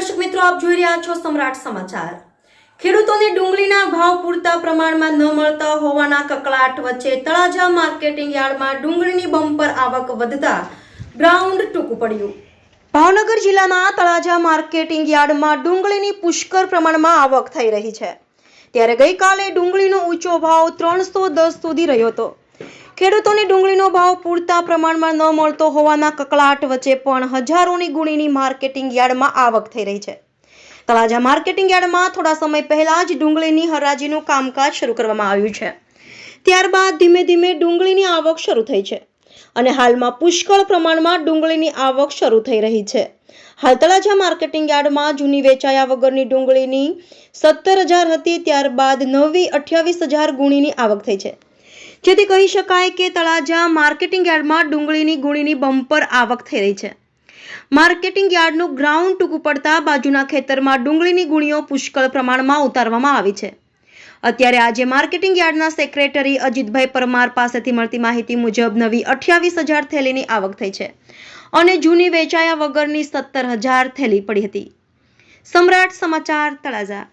દર્શક મિત્રો, આપ જોઈ રહ્યા છો સમ્રાટ સમાચાર. ખેડૂતોને ડુંગળીના ભાવ પૂરતા પ્રમાણમાં ન મળતા હોવાના કકળાટ વચ્ચે તળાજા માર્કેટિંગ યાર્ડમાં ડુંગળીની બમ્પર આવક વધતા ગ્રાઉન્ડ ટૂંકું પડ્યું. ભાવનગર જિલ્લાના તળાજા માર્કેટિંગ યાર્ડમાં ડુંગળીની પુષ્કળ પ્રમાણમાં આવક થઈ રહી છે. ત્યારે ગઈકાલે ડુંગળીનો ઊંચો ભાવ ત્રણસો દસ સુધી રહ્યો હતો. ખેડૂતોને ડુંગળીનો ભાવ પૂરતા પ્રમાણમાં ન મળતો હોવાના કકળાટ વચ્ચે પણ હજારોની ગુણીની માર્કેટિંગ યાર્ડમાં આવક થઈ રહી છે. તળાજા માર્કેટિંગ યાર્ડમાં થોડા સમય પહેલા જ ડુંગળીની હરાજીનું કામકાજ શરૂ કરવામાં આવ્યું છે. ત્યારબાદ ધીમે ધીમે ડુંગળીની આવક શરૂ થઈ છે અને હાલમાં પુષ્કળ પ્રમાણમાં ડુંગળીની આવક શરૂ થઈ રહી છે. હાલ તળાજા માર્કેટિંગ યાર્ડમાં જૂની વેચાયા વગરની ડુંગળીની સત્તર હજાર હતી, ત્યારબાદ નવી અઠ્યાવીસ હજાર ગુણીની આવક થઈ છે. જેથી કહી શકાય કે તળાજા માર્કેટિંગ યાર્ડમાં ડુંગળીની ગુણીની બમ્પર આવક થઈ રહી છે. માર્કેટિંગ યાર્ડનું ગ્રાઉન્ડ ટૂંકું પડતા બાજુના ખેતરમાં ડુંગળીની ગુણીઓ પુષ્કળ પ્રમાણમાં ઉતારવામાં આવી છે. અત્યારે આજે માર્કેટિંગ યાર્ડના સેક્રેટરી અજીતભાઈ પરમાર પાસેથી મળતી માહિતી મુજબ નવી અઠ્યાવીસ હજાર થેલીની આવક થઈ છે અને જૂની વેચાયા વગરની સત્તર હજાર થેલી પડી હતી. સમ્રાટ સમાચાર તળાજા.